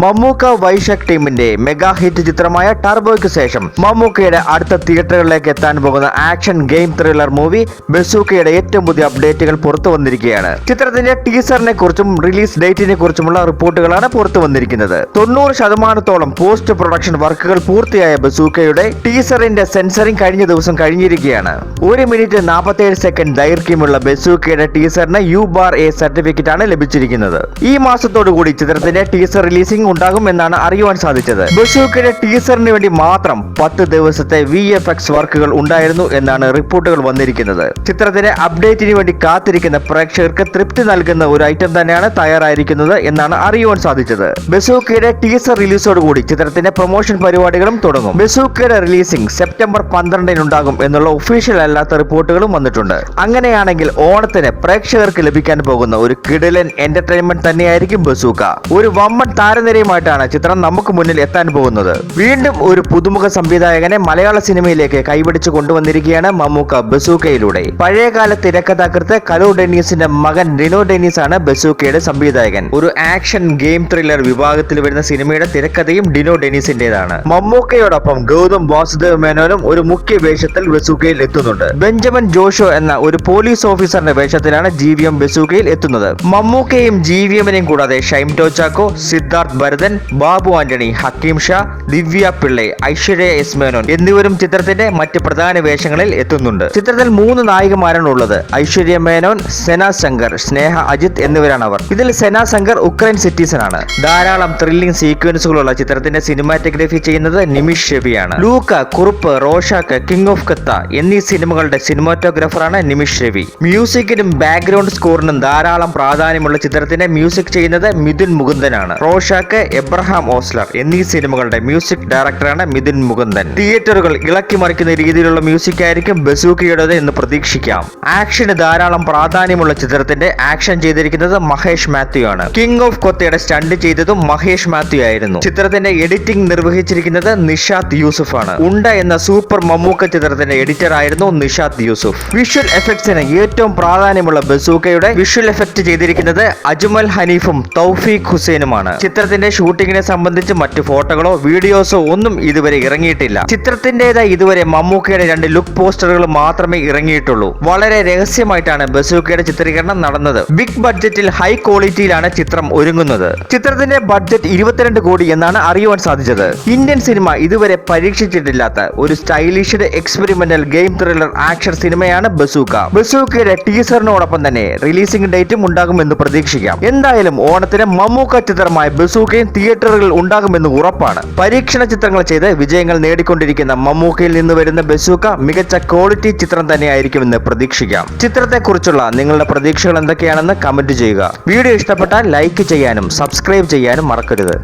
മമ്മൂക്ക വൈശക് ടീമിന്റെ mega hit ചിത്രമായ ടർബോയ്ക്ക് ശേഷം മമ്മൂക്കയുടെ അടുത്ത തിയേറ്ററുകളിലേക്ക് എത്താൻ പോകുന്ന ആക്ഷൻ ഗെയിം ത്രില്ലർ മൂവി ബസൂക്കയുടെ ഏറ്റവും പുതിയ അപ്ഡേറ്റുകൾ പുറത്തു വന്നിരിക്കുകയാണ്. ചിത്രത്തിന്റെ ടീസറിനെ കുറിച്ചും റിലീസ് ഡേറ്റിനെ കുറിച്ചുമുള്ള റിപ്പോർട്ടുകളാണ് പുറത്തു വന്നിരിക്കുന്നത്. തൊണ്ണൂറ് ശതമാനത്തോളം പോസ്റ്റ് പ്രൊഡക്ഷൻ വർക്കുകൾ പൂർത്തിയായ ബസൂക്കയുടെ ടീസറിന്റെ സെൻസറിംഗ് കഴിഞ്ഞ ദിവസം കഴിഞ്ഞിരിക്കുകയാണ്. ഒരു മിനിറ്റ് നാൽപ്പത്തേഴ് സെക്കൻഡ് ദൈർഘ്യമുള്ള ബസൂക്കയുടെ ടീസറിന് യു ബാർ എ സർട്ടിഫിക്കറ്റ് ആണ് ലഭിച്ചിരിക്കുന്നത്. ഈ മാസത്തോടു കൂടി ചിത്രത്തിന്റെ ടീസർ റിലീസിംഗ് ഉണ്ടാകും എന്നാണ് അറിയുവാൻ സാധിച്ചത്. ബഷൂക്കിന്റെ ടീസറിന് വേണ്ടി മാത്രം പത്ത് ദിവസത്തെ വി എഫ് എക്സ് വർക്കുകൾ ഉണ്ടായിരുന്നു എന്നാണ് റിപ്പോർട്ടുകൾ വന്നിരിക്കുന്നത്. ചിത്രത്തിന്റെ അപ്ഡേറ്റിന് വേണ്ടി കാത്തിരിക്കുന്ന പ്രേക്ഷകർക്ക് തൃപ്തി നൽകുന്ന ഒരു ഐറ്റം തന്നെയാണ് തയ്യാറായിരിക്കുന്നത് എന്നാണ് അറിയുവാൻ സാധിച്ചത്. ബസൂക്കയുടെ ടീസർ റിലീസോടുകൂടി ചിത്രത്തിന്റെ പ്രൊമോഷൻ പരിപാടികളും തുടങ്ങും. ബസൂക്കയുടെ റിലീസിംഗ് സെപ്റ്റംബർ പന്ത്രണ്ടിനുണ്ടാകും എന്നുള്ള ഒഫീഷ്യൽ അല്ലാത്ത റിപ്പോർട്ടുകളും വന്നിട്ടുണ്ട്. അങ്ങനെയാണെങ്കിൽ ഓണത്തിന് പ്രേക്ഷകർക്ക് ലഭിക്കാൻ പോകുന്ന ഒരു കിടിലൻ എന്റർടൈൻമെന്റ് തന്നെയായിരിക്കും ബസൂക്ക ഒരു വമ്മൻ താരനിരയുമായിട്ടാണ് ചിത്രം നമുക്ക് മുന്നിൽ എത്താൻ പോകുന്നത്. വീണ്ടും ഒരു പുതുമുഖ സംവിധായകനെ മലയാള സിനിമയിലേക്ക് കൈപിടിച്ചു കൊണ്ടുവന്നിരിക്കുകയാണ് മമ്മൂക്ക ബസൂക്കയിലൂടെ. പഴയകാല തിരക്കഥാകൃത്ത് കലോ ഡെന്നീസിന്റെ മകൻ റിനോ ഡെന്നീസ് ആണ് ബസൂക്കയുടെ സംവിധായകൻ. ഒരു ആക്ഷൻ ഗെയിം ത്രില്ലർ വിഭാഗത്തിൽ വരുന്ന സിനിമയുടെ തിരക്കഥയും ഡിനോ ഡെന്നീസിന്റേതാണ്. മമ്മൂക്കയോടൊപ്പം ഗൗതം വാസുദേവ് മേനോനും ഒരു മുഖ്യ വേഷത്തിൽ ബസൂക്കയിൽ എത്തുന്നുണ്ട്. ബെഞ്ചമിൻ ജോഷോ എന്ന ഒരു പോലീസ് ഓഫീസറിന്റെ വേഷത്തിലാണ് ജി വി എം ബസൂക്കയിൽ എത്തുന്നത്. മമ്മൂക്കയും ജി വി എമ്മിനെയും കൂടാതെ ഷൈം ടോച്ചാക്കോ സിദ്ധാർത്ഥ് ഭരതൻ ബാബു ആന്റണി ഹക്കീം ഷാ ദിവ്യ പിള്ളെ ഐശ്വര്യ എസ് മേനോൻ എന്നിവരും ചിത്രത്തിന്റെ മറ്റ് പ്രധാന വേഷങ്ങളിൽ എത്തുന്നുണ്ട്. ചിത്രത്തിൽ മൂന്ന് നായികമാരാണ് ഉള്ളത് ഐശ്വര്യ മേനോൻ സെന ശങ്കർ സ്നേഹ അജിത് എന്നിവരാണ് അവർ ഇതിൽ സെന ശങ്കർ ഉക്രൈൻ സിറ്റിസൺ ആണ് ധാരാളം ത്രില്ലിംഗ് സീക്വൻസുകളുള്ള ചിത്രത്തിന്റെ സിനിമാറ്റോഗ്രഫി ചെയ്യുന്നത് Nimish രവിയാണ്. Luca Kurup Rorschach king of Kotha എന്നീ സിനിമകളുടെ സിനിമാറ്റോഗ്രാഫറാണ് നിമിഷ് രവി. മ്യൂസിക്കിനും ബാക്ക്ഗ്രൗണ്ട് സ്കോറിനും ധാരാളം പ്രാധാന്യമുള്ള ചിത്രത്തിന്റെ മ്യൂസിക് ചെയ്യുന്നത് മിഥുൻ മുകുന്ദനാണ്. റോഷാക്ക് എബ്രഹാം ഓസ്ലർ എന്നീ സിനിമകളുടെ മ്യൂസിക് ഡയറക്ടറാണ് മിഥുൻ മുകുന്ദൻ. തിയേറ്ററുകൾ ഇളക്കി മറിക്കുന്ന രീതിയിലുള്ള മ്യൂസിക് ആയിരിക്കും ബസൂക്കിയുടേത് എന്ന് പ്രതീക്ഷിക്കാം. ആക്ഷന് ധാരാളം പ്രാധാന്യമുള്ള ചിത്രത്തിന്റെ ആക്ഷൻ ചെയ്തിരിക്കുന്നത് മഹേഷ് മാത്യു ആണ്. കിങ് ഓഫ് കൊത്തയുടെ സ്റ്റണ്ട് ചെയ്തതും മഹേഷ് മാത്യു ആയിരുന്നു. ചിത്രത്തിന്റെ എഡിറ്റിംഗ് നിർവഹിച്ചിരിക്കുന്നത് നിഷാദ് യൂസുഫ് ആണ്. ഉണ്ട എന്ന സൂപ്പർ മമ്മൂക്ക ചിത്രത്തിന്റെ എഡിറ്റർ ആയിരുന്നു നിഷാദ് യൂസുഫ്. വിഷ്വൽ എഫക്ട്സിന് ഏറ്റവും പ്രാധാന്യമുള്ള ബസൂക്കയുടെ വിഷ്വൽ എഫക്ട് ചെയ്തിരിക്കുന്നത് അജ്മൽ ഹനീഫും തൗഫീഖ് ഹുസൈനുമാണ്. ചിത്രത്തിന്റെ ഷൂട്ടിങ്ങിനെ സംബന്ധിച്ച് മറ്റു ഫോട്ടോകളോ വീഡിയോസോ ഒന്നും ഇതുവരെ ഇറങ്ങിയിട്ടില്ല. ചിത്രത്തിന്റേതായി ഇതുവരെ മമ്മൂക്കയുടെ രണ്ട് ലുക്ക് പോസ്റ്ററുകൾ മാത്രമേ ഇറങ്ങിയിട്ടുള്ളൂ. വളരെ രഹസ്യമായിട്ടാണ് ബസൂക്കയുടെ ചിത്രീകരണം നടന്നത്. ബിഗ് ബഡ്ജറ്റിൽ ഹൈ ക്വാളിറ്റിയിലാണ് ചിത്രം ഒരുങ്ങുന്നത്. ചിത്രത്തിന്റെ ബഡ്ജറ്റ് ഇരുപത്തിരണ്ട് കോടി എന്നാണ് അറിയുവാൻ സാധിച്ചത്. ഇന്ത്യൻ സിനിമ ഇതുവരെ പരീക്ഷിച്ചിട്ടില്ലാത്ത ഒരു stylised experimental game thriller action സിനിമയാണ് ബസൂക്ക. ബസൂക്കയുടെ ടീസറിനോടൊപ്പം തന്നെ റിലീസിംഗ് ഡേറ്റും ഉണ്ടാകുമെന്ന് പ്രതീക്ഷിക്കാം. എന്തായാലും ഓണത്തിന് മമ്മൂക്ക ചിത്രമായ ബസൂക്കയും തിയേറ്ററുകളിൽ ഉണ്ടാകുമെന്ന് ഉറപ്പാണ്. പരീക്ഷണ ചിത്രങ്ങൾ ചെയ്ത് വിജയങ്ങൾ നേടിക്കൊണ്ടിരിക്കുന്ന മമ്മൂക്കയിൽ നിന്ന് വരുന്ന ബസൂക്ക മികച്ച ക്വാളിറ്റി ചിത്രം തന്നെയായിരിക്കുമെന്ന് പ്രതീക്ഷിക്കാം. ചിത്രത്തെക്കുറിച്ചുള്ള നിങ്ങളുടെ പ്രതീക്ഷകൾ എന്തൊക്കെയാണെന്ന് കമന്റ് ചെയ്യുക. വീഡിയോ ഇഷ്ടപ്പെട്ടാൽ ലൈക്ക് ചെയ്യാനും സബ്സ്ക്രൈബ് ചെയ്യാനും മറക്കരുത്.